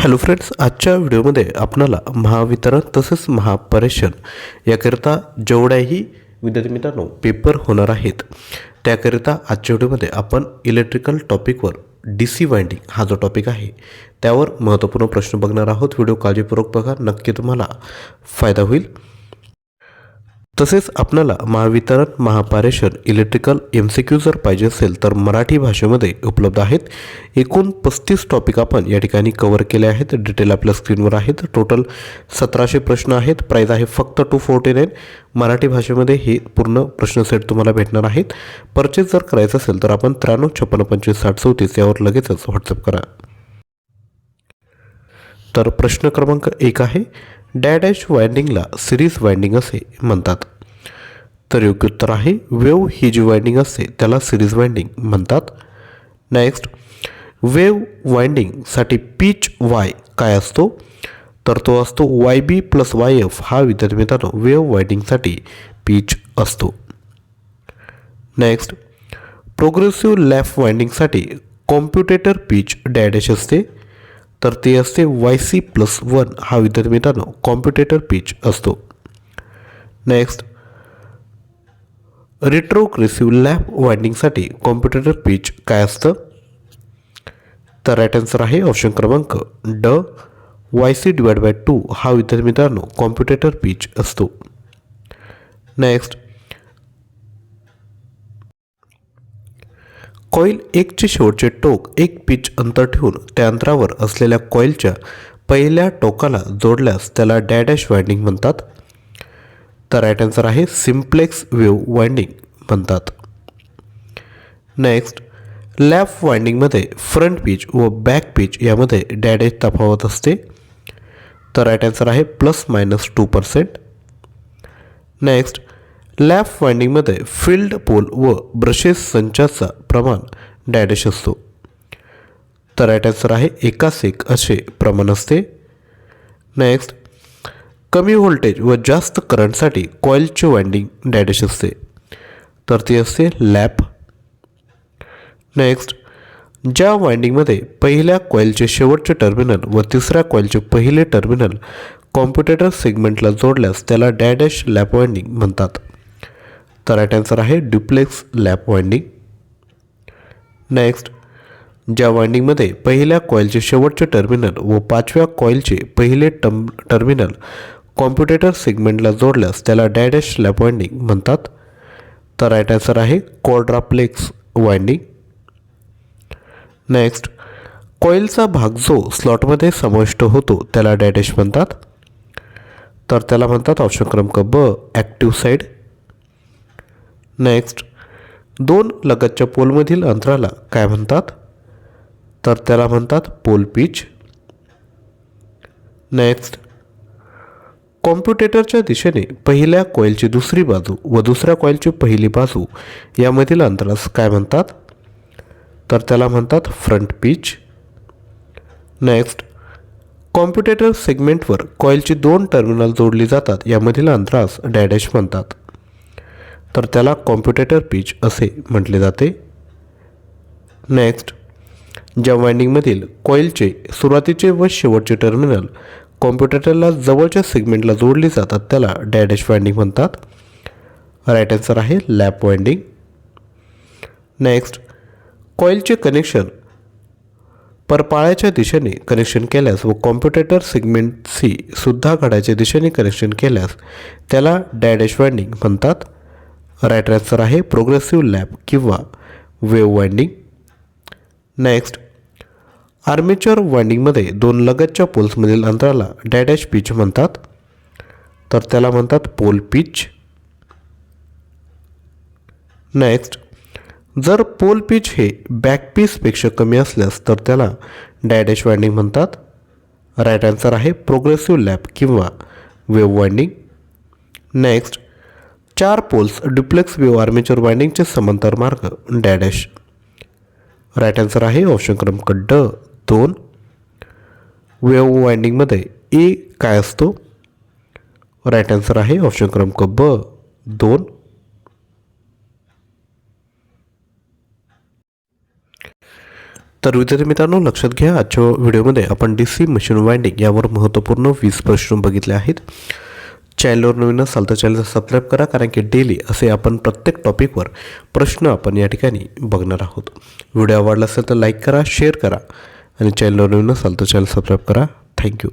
Hello friends आजच्या व्हिडिओमध्ये आपणाला महावितरण तसेच महापरेशन याकरिता जेवढ्याही विद्यार्थी मित्रांनो पेपर होणार आहेत त्याकरिता आजच्या व्हिडिओमध्ये आपण इलेक्ट्रिकल टॉपिकवर डी सी वाइंडिंग हा जो टॉपिक आहे त्यावर महत्त्वपूर्ण प्रश्न बघणार आहोत. व्हिडिओ काळजीपूर्वक बघा नक्की तुम्हाला फायदा होईल. तसेच आपल्याला Mahavitaran Mahapareshan electrical M C Q जर पाहिजे असेल तर मराठी भाषेमध्ये उपलब्ध आहेत. एकूण पस्तीस टॉपिक आपण या ठिकाणी कवर केले आहेत. डिटेल आपल्या स्क्रीनवर आहेत. टोटल सतराशे प्रश्न आहेत. प्राईज आहे फक्त टू फोर्टी नाईन मराठी भाषेमध्ये हे पूर्ण प्रश्न सेट तुम्हाला भेटणार आहेत. परचेस जर करायचं असेल तर आपण त्र्याण्णव छप्पन्न पंचवीस साठ चौतीस यावर लगेचच व्हॉट्सअप करा. तर प्रश्न क्रमांक एक आहे. डॅडॅश वायंडिंगला सिरीज वायंडिंग असे म्हणतात. तर योग्य उत्तर आहे वेव ही जी वाइंडिंग असते त्याला सिरीज वाइंडिंग म्हणतात. नेक्स्ट वेव वाइंडिंगसाठी पीच वाय काय असतो? तर तो असतो Y B plus Y F हा विद्यार्थी मित्रांनो वेव वाइंडिंगसाठी पीच असतो. नेक्स्ट प्रोग्रेसिव्ह लॅफ वाइंडिंगसाठी कॉम्प्युटेटर पीच डॅडॅश असते. तर ते असते वाय सी प्लस वन हा विद्यार्थी मित्रांनो कॉम्प्युटेटर पीच असतो. नेक्स्ट रिट्रोग्रेसिव्ह लॅप वाइंडिंगसाठी कॉम्प्युटेटर पीच काय असतं? तर राईट आन्सर आहे ऑप्शन क्रमांक ड. Y C divide by two हा विद्यार्थी मित्रांनो कॉम्प्युटेटर पिच असतो. नेक्स्ट कॉईल एकचे शेवटचे टोक एक पिच अंतर ठेवून त्या अंतरावर असलेल्या कॉईलच्या पहिल्या टोकाला जोडल्यास त्याला डॅडॅश वायंडिंग म्हणतात. तर राईट आन्सर आहे सिम्प्लेक्स वेव्ह वाइंडिंग म्हणतात. नेक्स्ट लॅफ वाइंडिंगमध्ये फ्रंट पिच व बॅक पिच यामध्ये डॅडेज तफावत असते. तर राईट आन्सर आहे plus minus two percent next lap वाइंडिंगमध्ये field pole व ब्रशेस संचाचा प्रमाण डॅडेश असतो. तर राईट आन्सर आहे एकास एक असे प्रमाण असते. नेक्स्ट कमी व्होल्टेज व जास्त करंटसाठी कॉईलचे वाइंडिंग डॅडेश असते. तर ती असते लॅप. नेक्स्ट ज्या वाइंडिंगमध्ये पहिल्या कॉईलचे शेवटचे टर्मिनल व तिसऱ्या कॉईलचे पहिले टर्मिनल कॉम्प्युटेटर सेगमेंटला जोडल्यास त्याला डॅडॅश लॅप वाइंडिंग म्हणतात. तर राईट आन्सर आहे ड्युप्लेक्स लॅप वाइंडिंग नेक्स्ट ज्या वाइंडिंगमध्ये पहिल्या कॉईलचे शेवटचे टर्मिनल व पाचव्या कॉईलचे पहिले टम टर्मिनल कॉम्प्युटेटर सेगमेंटला जोडल्यास त्याला डॅडॅश लॅप वाइंडिंग म्हणतात. तर राईट आन्सर आहे कॉड्राप्लेक्स वाइंडिंग नेक्स्ट कॉईलचा भाग जो स्लॉटमध्ये समाविष्ट होतो त्याला डॅडॅश म्हणतात. तर त्याला म्हणतात ऑप्शन क्रमांक ब ॲक्टिव्ह साईड नेक्स्ट दोन लगतच्या पोलमधील अंतराला काय म्हणतात? तर त्याला म्हणतात पोल पिच नेक्स्ट कॉम्प्युटेटरच्या दिशेने पहिल्या कॉईलची दुसरी बाजू व दुसऱ्या कॉईलची पहिली बाजू यामधील अंतरास काय म्हणतात? तर त्याला म्हणतात फ्रंट पिच. नेक्स्ट कॉम्प्युटेटर सेगमेंटवर कॉईलची दोन टर्मिनल जोडली जातात यामधील अंतरास डॅडॅश म्हणतात. तर त्याला कॉम्प्युटेटर पिच असे म्हटले जाते. नेक्स्ट ज्या वाइंडिंगमधील कॉईलचे सुरुवातीचे व शेवटचे टर्मिनल कॉम्प्युटेटरला जवळच्या सेगमेंटला जोडली जातात त्याला डॅडॅश वाइंडिंग म्हणतात. राईट आन्सर आहे लॅप वाइंडिंग नेक्स्ट कॉईलचे कनेक्शन परपाळ्याच्या दिशेने कनेक्शन केल्यास व कॉम्प्युटेटर सेगमेंटशी सुद्धा घड्याच्या दिशेने कनेक्शन केल्यास त्याला डॅडॅश वाइंडिंग म्हणतात. राईट आन्सर आहे प्रोग्रेसिव्ह लॅप किंवा वेव वाइंडिंग नेक्स्ट आर्मेचर वाइंडिंगमध्ये दोन लगतच्या पोल्समधील अंतराला डॅडॅश पिच म्हणतात. तर त्याला म्हणतात पोल पिच. नेक्स्ट जर पोल पिच हे बॅक पीसपेक्षा कमी असल्यास तर त्याला डॅडॅश वाइंडिंग म्हणतात. राईट आन्सर आहे प्रोग्रेसिव्ह लॅप किंवा वेव वाइंडिंग नेक्स्ट चार पोल्स डुप्लेक्स वेव आर्मेचर वाइंडिंगचे समांतर मार्ग डॅडॅश राईट आन्सर आहे ऑप्शन क्रमांक ड. दोन वेव वाइंडिंगमध्ये ए काय असतो? राईट आन्सर आहे ऑप्शन क्रमांक ब दोन. तर विद्यार्थी मित्रांनो लक्षात घ्या आजच्या व्हिडिओमध्ये आपण डी सी मशीन वाइंडिंग यावर महत्त्वपूर्ण वीस प्रश्न बघितले आहेत. चॅनलवर नवीन असाल तर चॅनलला सबस्क्राईब करा कारण की डेली असे आपण प्रत्येक टॉपिकवर प्रश्न आपण या ठिकाणी बघणार आहोत. व्हिडिओ आवडला असेल तर लाईक करा शेअर करा. आणि चॅनलवर नवीन असाल तर चॅनल सबस्क्राईब करा. थँक्यू